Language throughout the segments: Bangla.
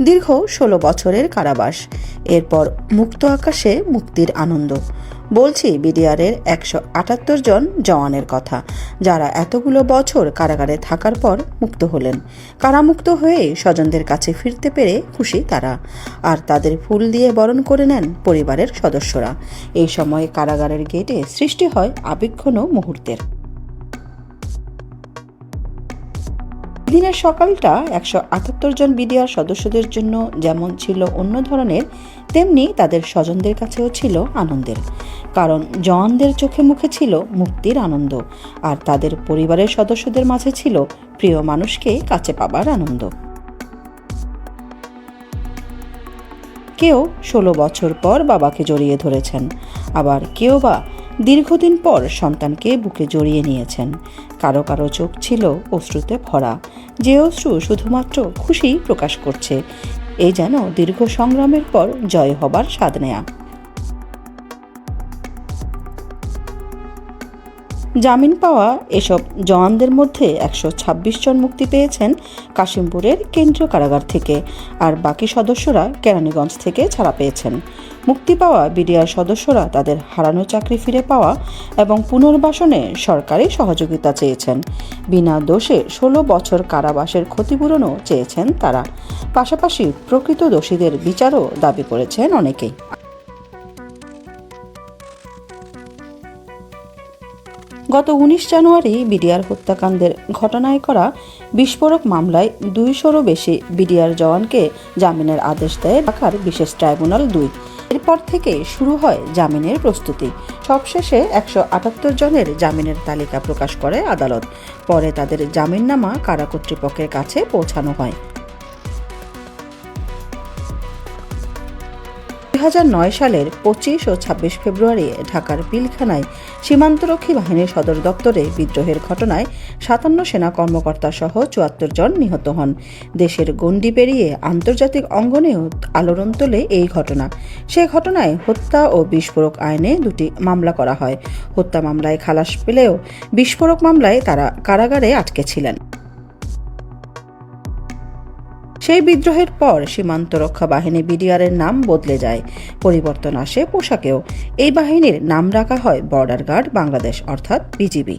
দীর্ঘ ষোলো বছরের কারাবাস। এরপর মুক্ত আকাশে মুক্তির আনন্দ। বলছি, বিডিআরের একশো আটাত্তর জন জওয়ানের কথা, যারা এতগুলো বছর কারাগারে থাকার পর মুক্ত হলেন। কারামুক্ত হয়ে স্বজনদের কাছে ফিরতে পেরে খুশি তারা, আর তাদের ফুল দিয়ে বরণ করে নেন পরিবারের সদস্যরা। এই সময় কারাগারের গেটে সৃষ্টি হয় আবেগঘন মুহূর্তের। দিনের সকালটা একশো আটাত্তর জন বিডিআর সদস্যদের জন্য যেমন ছিল অন্য ধরনের, তেমনি তাদের স্বজনদের কাছেও ছিল আনন্দের। কারণ জওয়ানদের চোখে মুখে ছিল মুক্তির আনন্দ, আর তাদের পরিবারের সদস্যদের মাঝে ছিল প্রিয় মানুষকে কাছে পাবার আনন্দ। কেউ ষোলো বছর পর বাবাকে জড়িয়ে ধরেছেন, আবার কেউ বা দীর্ঘদিন পর সন্তানকে বুকে জড়িয়ে নিয়েছেন। কারও কারও চোখ ছিল অশ্রুতে ভরা। যে অশ্রু শুধুমাত্র খুশি প্রকাশ করছে এই যেন দীর্ঘ সংগ্রামের পর জয় হবার স্বাদ নেয়া। জামিন পাওয়া এসব জওয়ানদের মধ্যে একশো ছাব্বিশ জন মুক্তি পেয়েছেন কাশিমপুরের কেন্দ্রীয় কারাগার থেকে, আর বাকি সদস্যরা কেরানীগঞ্জ থেকে ছাড়া পেয়েছেন। মুক্তি পাওয়া বিডিআর সদস্যরা তাদের হারানো চাকরি ফিরে পাওয়া এবং পুনর্বাসনে সরকারি সহযোগিতা চেয়েছেন। বিনা দোষে ষোলো বছর কারাবাসের ক্ষতিপূরণও চেয়েছেন তারা। পাশাপাশি প্রকৃত দোষীদের বিচারও দাবি করেছেন অনেকেই। গত উনিশ জানুয়ারি বিডিআর হত্যাকাণ্ডের ঘটনায় করা বিস্ফোরক মামলায় দুইশোরও বেশি বিডিআর জওয়ানকে জামিনের আদেশ দেয় ঢাকার বিশেষ ট্রাইব্যুনাল দুই। এরপর থেকে শুরু হয় জামিনের প্রস্তুতি। সবশেষে একশো আটাত্তর জনের জামিনের তালিকা প্রকাশ করে আদালত। পরে তাদের জামিননামা কারা কর্তৃপক্ষের কাছে পৌঁছানো হয়। সালের পঁচিশ ও ছাব্বিশ ফেব্রুয়ারি ঢাকার পিলখানায় সীমান্তরক্ষী বাহিনীর সদর দপ্তরে বিদ্রোহের ঘটনায় সাতান্ন সেনা কর্মকর্তা সহ চুয়াত্তর জন নিহত হন। দেশের গণ্ডি পেরিয়ে আন্তর্জাতিক অঙ্গনেও আলোড়ন তোলে এই ঘটনা। সে ঘটনায় হত্যা ও বিস্ফোরক আইনে দুটি মামলা করা হয়। হত্যা মামলায় খালাস পেলেও বিস্ফোরক মামলায় তারা কারাগারে আটকে ছিলেন। সেই বিদ্রোহের পর সীমান্ত রক্ষা বাহিনী বিডিআরের নাম বদলে যায়। পরিবর্তন আসে পোশাকেও। এই বাহিনীর নাম রাখা হয় বর্ডার গার্ড বাংলাদেশ, অর্থাৎ বিজিবি।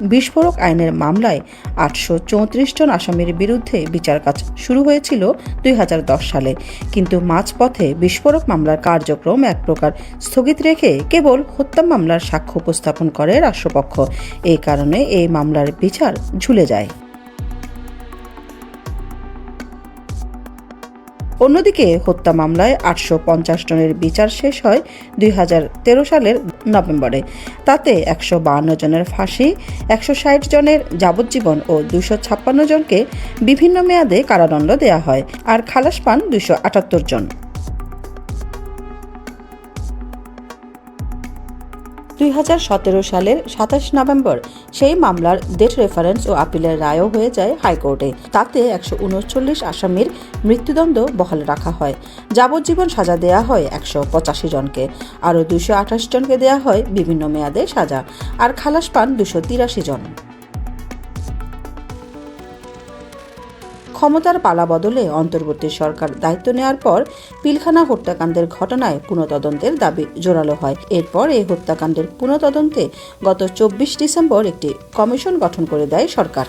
বিস্ফোরক আইনের মামলায় আটশো চৌত্রিশ জন আসামির বিরুদ্ধে বিচার কাজ শুরু হয়েছিল দুই হাজার দশ সালে। কিন্তু মাঝপথে বিস্ফোরক মামলার কার্যক্রম এক প্রকার স্থগিত রেখে কেবল হত্যা মামলার সাক্ষ্য উপস্থাপন করে রাষ্ট্রপক্ষ। এই কারণে এই মামলার বিচার ঝুলে যায়। অন্যদিকে হত্যা মামলায় আটশো পঞ্চাশ জনের বিচার শেষ হয় দুই হাজার তেরো সালের নভেম্বরে। তাতে একশো বাহান্ন জনের ফাঁসি, একশো ষাট জনের যাবজ্জীবন ও দুশো ছাপ্পান্ন জনকে বিভিন্ন মেয়াদে কারাদণ্ড দেয়া হয়। আর খালাস পান দুশো আটাত্তর জন। দুই সালের সাতাশ নভেম্বর সেই মামলার ডেট রেফারেন্স ও আপিলের রায়ও হয়ে যায় হাইকোর্টে। তাতে একশো উনচল্লিশ আসামির মৃত্যুদণ্ড বহাল রাখা হয়। যাবজ্জীবন সাজা দেয়া হয় একশো পঁচাশি জনকে। আরও দুশো আঠাশ জনকে দেয়া হয় বিভিন্ন মেয়াদে সাজা। আর খালাস পান দুশো তিরাশি জন। ক্ষমতার পালা বদলে অন্তর্বর্তী সরকার দায়িত্ব নেওয়ার পর পিলখানা হত্যাকাণ্ডের ঘটনায় পুনঃতদন্তের দাবি জোরালো হয়। এরপর এই হত্যাকাণ্ডের পুনঃতদন্তে গত চব্বিশ ডিসেম্বর একটি কমিশন গঠন করে দেয় সরকার।